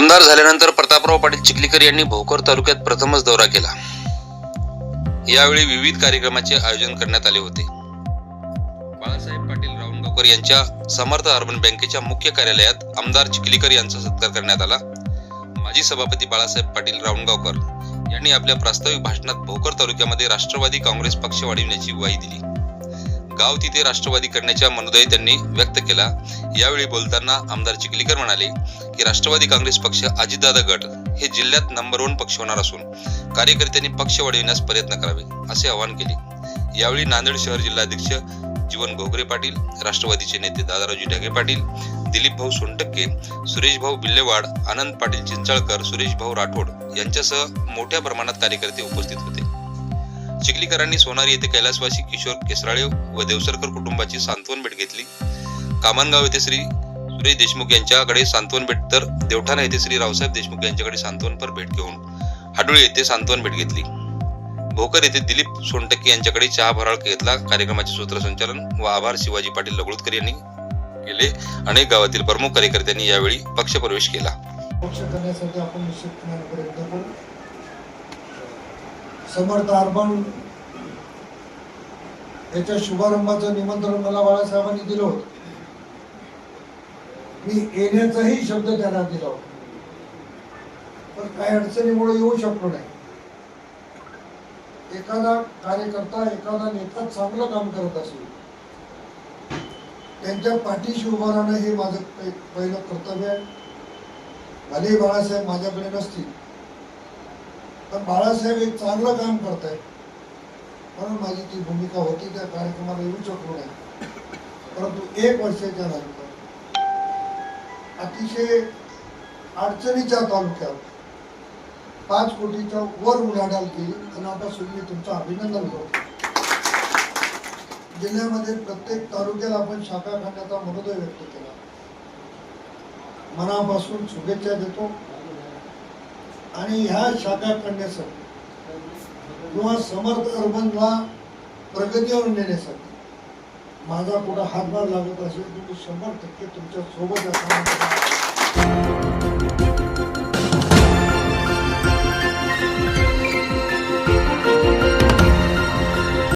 आमदार झाल्यानंतर प्रतापराव पाटील चिखलीकर यांनी भोकर तालुक्यात प्रथमच दौरा केला. यावेळी विविध कार्यक्रमाचे आयोजन करण्यात आले होते. बाळासाहेब पाटील रावणगावकर यांच्या समर्थ अर्बन बँकेच्या मुख्य कार्यालयात आमदार चिखलीकर यांचा सत्कार करण्यात आला. माजी सभापती बाळासाहेब पाटील राऊंडगावकर यांनी आपल्या प्रास्ताविक भाषणात भोकर तालुक्यामध्ये राष्ट्रवादी काँग्रेस पक्ष वाढविण्याची ग्वाही दिली. गाव तिथे राष्ट्रवादी करण्याचा मनोदय त्यांनी व्यक्त केला. यावेळी बोलताना आमदार चिखलीकर म्हणाले की राष्ट्रवादी काँग्रेस पक्ष अजितदादा गट हे जिल्ह्यात नंबर वन पक्ष होणार असून कार्यकर्त्यांनी पक्ष वाढविण्यास प्रयत्न करावे असे आवाहन केले. यावेळी नांदेड शहर जिल्हाध्यक्ष जीवन घोगरे पाटील राष्ट्रवादीचे नेते दादारावजी ढगे पाटील दिलीप भाऊ सोनटक्के सुरेश भाऊ बिल्लेवाड आनंद पाटील चिंचाळकर सुरेश भाऊ राठोड यांच्यासह मोठ्या प्रमाणात कार्यकर्ते उपस्थित होते. चिखलीकरांनी सोनारी येथे कैलासवासी किशोर केसराळे व देवसरकर कुटुंबाची सांत्वन भेट घेतली. कामनगाव येथे श्री सुरेश देशमुख यांच्याकडे सांत्वन भेट तर देवठाणा येथे श्री रावसाहेब देशमुख यांच्याकडे सांत्वनपर भेट घेऊन हाडोळी येथे सांत्वन भेट घेतली. भोकर येथे दिलीप सोनटक्के यांच्याकडे चहा भराळ घेतला. कार्यक्रमाचे सूत्रसंचालन व आभार शिवाजी पाटील लगुडकर यांनी केले अनेक गावातील प्रमुख कार्यकर्त्यांनी यावेळी पक्षप्रवेश केला पक्ष करण्यासाठी आपण निश्चितपणे प्रयत्न करू समर्थ अर्बन याच्या शुभारंभाचं निमंत्रण मला बाळासाहेबांनी दिलं होतं. मी येण्याचाही शब्द त्यांना दिला होता. पण काही अडचणीमुळे येऊ शकलो नाही. एखादा कार्यकर्ता एखादा नेता चांगलं काम करत असेल त्यांच्या पाठीशी उभं राहणं हे माझं पहिलं कर्तव्य आहे. भले बाळासाहेब माझ्याकडे नसतील पण बाळासाहेब एक चांगलं काम करत आहेत म्हणून माझी ती भूमिका होती त्या कार्यक्रमाला येऊ शकलो नाही. परंतु एक वर्षाच्या नंतर अतिशय अडचणीच्या तालुक्यात पाच कोटीच्या वर उलाढाल केली आणि आता मी तुमचं अभिनंदन करतो. जिल्ह्यामध्ये प्रत्येक तालुक्याला आपण शाखा खाण्याचा मनोदय व्यक्त केला. मनापासून शुभेच्छा देतो. आणि ह्या शाखा करण्यासाठी किंवा समर्थ अर्बनला प्रगतीवर नेण्यासाठी माझा कुठं हातभार लागत असेल तर मी शंभर टक्के तुमच्यासोबत असणार